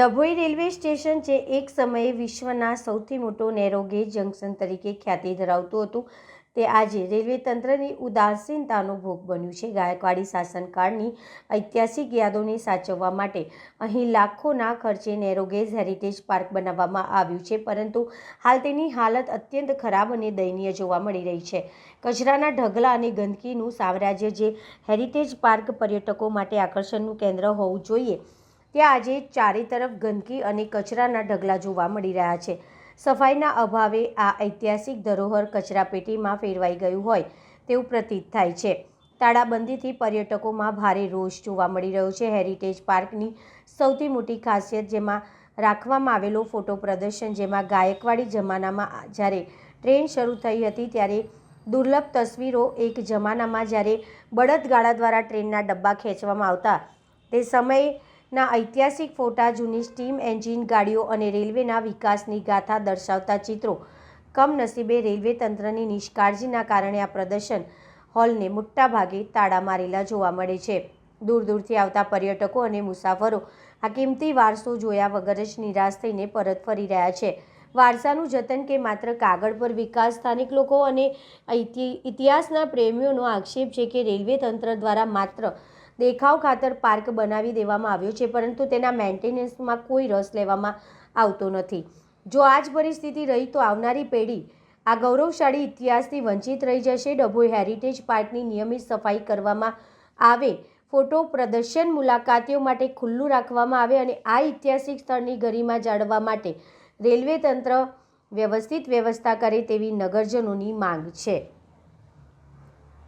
Dabhoi railway station જે એક સમયે વિશ્વના સૌથી મોટો નેરોગેજ જંકશન તરીકે ખ્યાતિ ધરાવતું હતું, તે આજે રેલવે તંત્રની ઉદાસીનતાનો ભોગ બન્યું છે. ગાયકવાડી શાસનકાળની ઐતિહાસિક યાદોને સાચવવા માટે અહીં લાખોના ખર્ચે નેરોગેજ હેરિટેજ પાર્ક બનાવવામાં આવ્યું છે, પરંતુ હાલ તેની હાલત અત્યંત ખરાબ અને દયનીય જોવા મળી રહી છે. કચરાના ઢગલા અને ગંદકીનું સામ્રાજ્ય જે હેરિટેજ પાર્ક પર્યટકો માટે આકર્ષણનું કેન્દ્ર હોવું જોઈએ ત્યાં આજે ચારે તરફ ગંદકી અને કચરાના ઢગલા જોવા મળી રહ્યા છે. સફાઈના અભાવે આ ઐતિહાસિક ધરોહર કચરાપેટીમાં ફેરવાઈ ગયું હોય તેવું પ્રતીત થાય છે. તાળાબંધીથી પર્યટકોમાં ભારે રોષ જોવા મળી રહ્યો છે. હેરિટેજ પાર્કની સૌથી મોટી ખાસિયત જેમાં રાખવામાં આવેલો ફોટો પ્રદર્શન જેમાં ગાયકવાડી જમાનામાં જ્યારે ટ્રેન શરૂ થઈ હતી ત્યારે દુર્લભ તસવીરો એક જમાનામાં જ્યારે બળદગાડા દ્વારા ટ્રેનના ડબ્બા ખેંચવામાં આવતા તે સમયના ઐતિહાસિક ફોટા, જૂની સ્ટીમ, એન્જિન, ગાડીઓ અને રેલવેના વિકાસની ગાથા દર્શાવતા ચિત્રો કમનસીબે રેલવે તંત્રની નિષ્કાળજીના કારણે આ પ્રદર્શન હોલને મોટાભાગે તાળા મારેલા જોવા મળે છે. દૂર દૂરથી આવતા પર્યટકો અને મુસાફરો આ કિંમતી વારસો જોયા વગર જ નિરાશ થઈને પરત ફરી રહ્યા છે. વારસાનું જતન કે માત્ર કાગળ પર વિકાસ, સ્થાનિક લોકો અને ઇતિહાસના પ્રેમીઓનો આક્ષેપ છે કે રેલવે તંત્ર દ્વારા માત્ર દેખાવ ખાતર પાર્ક બનાવી દેવામાં આવ્યો છે, પરંતુ તેના મેન્ટેનન્સમાં કોઈ રસ લેવામાં આવતો નથી. જો આ જ પરિસ્થિતિ રહી તો આવનારી પેઢી આ ગૌરવશાળી ઇતિહાસથી વંચિત રહી જશે. ડભોઈ હેરિટેજ પાર્કની નિયમિત સફાઈ કરવામાં આવે, ફોટો પ્રદર્શન મુલાકાતીઓ માટે ખુલ્લું રાખવામાં આવે અને આ ઐતિહાસિક સ્થળની ગરિમા જાળવવા માટે રેલવે તંત્ર વ્યવસ્થિત વ્યવસ્થા કરે તેવી નગરજનોની માંગ છે.